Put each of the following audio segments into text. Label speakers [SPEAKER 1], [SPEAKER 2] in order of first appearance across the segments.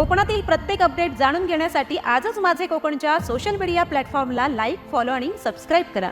[SPEAKER 1] कोकणातील प्रत्येक अपडेट जाणून घेण्यासाठी आजच माझे कोकणच्या सोशल मीडिया प्लॅटफॉर्मला लाईक फॉलो आणि सबस्क्राईब करा.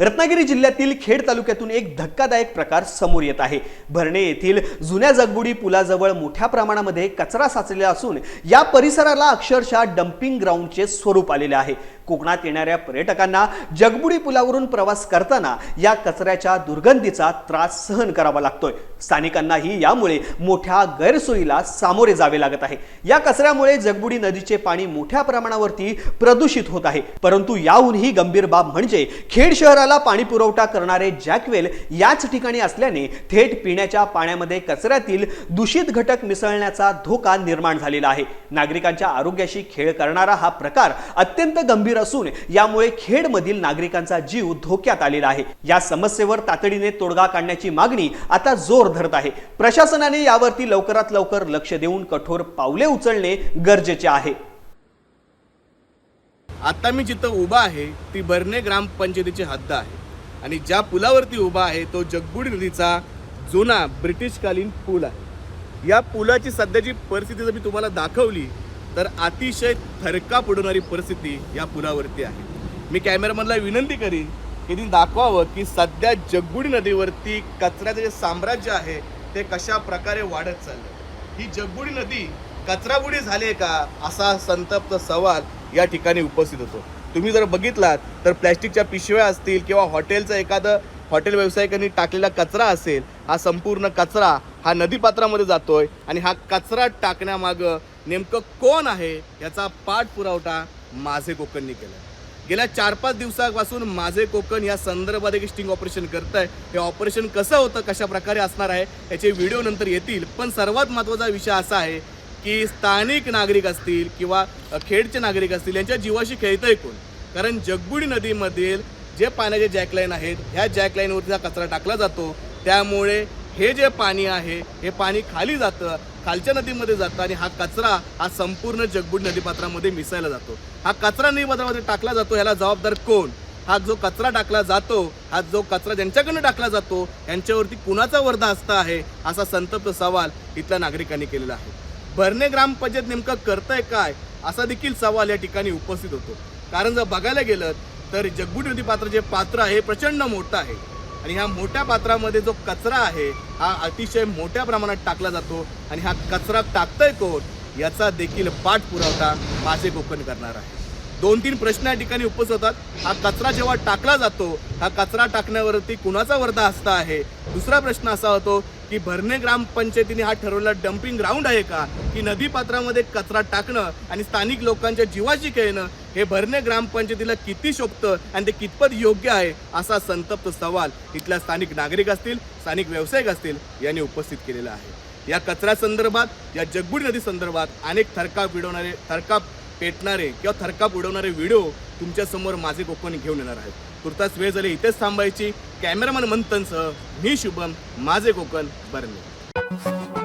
[SPEAKER 2] रत्नागिरी जिल्ह्यातील खेड तालुक्यातून एक धक्कादायक प्रकार समोर येत आहे. भरणे येथील जुन्या जगबुडी पुलाजवळ मोठ्या प्रमाणामध्ये कचरा साचलेला असून या परिसराला अक्षरशः डम्पिंग ग्राउंडचे स्वरूप आलेले आहे. कोकणात येणाऱ्या पर्यटकांना जगबुडी पुलावरून प्रवास करताना या कचऱ्याच्या दुर्गंधीचा त्रास सहन करावा लागतोय. स्थानिकांनाही यामुळे मोठ्या गैरसोयीला सामोरे जावे लागत आहे. या कचऱ्यामुळे जगबुडी नदीचे पाणी मोठ्या प्रमाणावरती प्रदूषित होत आहे. परंतु याहूनही गंभीर बाब म्हणजे खेड शहराला पाणी पुरवठा करणारे जॅकवेल याच ठिकाणी असल्याने थेट पिण्याच्या पाण्यामध्ये कचऱ्यातील दूषित घटक मिसळण्याचा धोका निर्माण झालेला आहे. नागरिकांच्या आरोग्याशी खेळ करणारा हा प्रकार अत्यंत गंभीर असून यामुळे खेडमधील नागरिकांचा जीव धोक्यात आलेला आहे. या समस्येवर तातडीने तोडगा काढण्याची मागणी आता जोर धरत आहे. प्रशासनाने यावरती लवकरात लवकर लक्ष देऊन कठोर पावले उचलणे गरजेचे आहे.
[SPEAKER 3] आता मी जिथं उभा आहे ती बर्ने ग्रामपंचायतीची हद्द आहे. आणि ज्या पुलावरती उभा आहे तो जगबुडी नदीचा जुना ब्रिटिशकालीन पूल आहे. या पुलाची सध्याची परिस्थिती जर मी तुम्हाला दाखवली तर अतिशय थरकाप उडवणारी परिस्थिती या पुलावरती आहे. मी कॅमेरामनला विनंती करीन की त्यांनी दाखवावं की सध्या जगबुडी नदीवरती कचऱ्याचं जे साम्राज्य आहे ते कशा प्रकारे वाढत चाललं ही जगबुडी नदी कचराबुडी झाली का असा संतप्त सवाल या ठिकाणी उपस्थित होतो. तुम्ही जर बघितलात तर प्लॅस्टिकच्या पिशव्या असतील किंवा हॉटेलचं एखादं हॉटेल व्यावसायिकांनी टाकलेला कचरा असेल हा संपूर्ण कचरा हा नदीपात्रामध्ये जातोय आणि हा कचरा टाकण्यामागं नेमकं कोण आहे याचा पाठपुरावठा माझे कोकणनी केला गेल्या चार पाच दिवसापासून माझे कोकण या संदर्भात एक स्टिंग ऑपरेशन करत आहे हे ऑपरेशन कसं होतं कशा प्रकारे असणार आहे याचे व्हिडिओ नंतर येतील. पण सर्वात महत्त्वाचा विषय असा आहे की स्थानिक नागरिक असतील किंवा खेडचे नागरिक असतील यांच्या जीवाशी खेळतंय कोण? कारण जगबुडी नदीमधील जे पाण्याचे जॅकलाईन आहेत ह्या जॅकलाईनवरती हा कचरा टाकला जातो. त्यामुळे हे जे पाणी आहे हे पाणी खाली जातं खालच्या नदीमध्ये जातं आणि हा कचरा हा संपूर्ण जगबुडी नदीपात्रामध्ये मिसायला जातो. हा कचरा नदीपात्रामध्ये टाकला जातो ह्याला जबाबदार कोण? हा जो कचरा टाकला जातो हा जो कचरा ज्यांच्याकडनं टाकला जातो यांच्यावरती कुणाचा वर्धा असता आहे असा संतप्त सवाल इथल्या नागरिकांनी केलेला आहे. भरणे ग्रामपंचायत नेमकं करतंय काय असा देखील सवाल या ठिकाणी उपस्थित होतो. कारण जर बघायला गेलं तर जगबुडी नदीपात्र जे पात्र आहे प्रचंड मोठं आहे. आणि ह्या मोठ्या पात्रामध्ये जो कचरा आहे हा अतिशय मोठ्या प्रमाणात टाकला जातो आणि हा कचरा टाकतंय कोण याचा देखील पाठपुरावठा माझे कोकण करणार आहे. दोन तीन प्रश्न या ठिकाणी उपस्थित होतात. हा कचरा जेव्हा टाकला जातो हा कचरा टाकण्यावरती कुणाचा वर्धा असता आहे? दुसरा प्रश्न असा होतो की भरणे ग्रामपंचायतीने हा ठरवलेला डम्पिंग ग्राउंड आहे का? की नदी पात्रामध्ये कचरा टाकणं आणि स्थानिक लोकांच्या जीवाशी खेळणं हे भरणे ग्रामपंचायतीला किती शोभतं आणि ते कितपत योग्य आहे असा संतप्त सवाल इथल्या स्थानिक नागरिक असतील स्थानिक व्यावसायिक असतील यांनी उपस्थित केलेला आहे. या कचऱ्या संदर्भात या जगबुडी नदी संदर्भात अनेक थरकाप विडवणारे थरकाप पेटणारे किंवा थरकाप उडवणारे व्हिडिओ तुमच्यासमोर माझे कोकण घेऊन येणार आहेत. तुर्तास वेळ झाली इथेच थांबायची. कॅमेरामॅन मंथनसह मी शुभम माझे कोकण बरणे.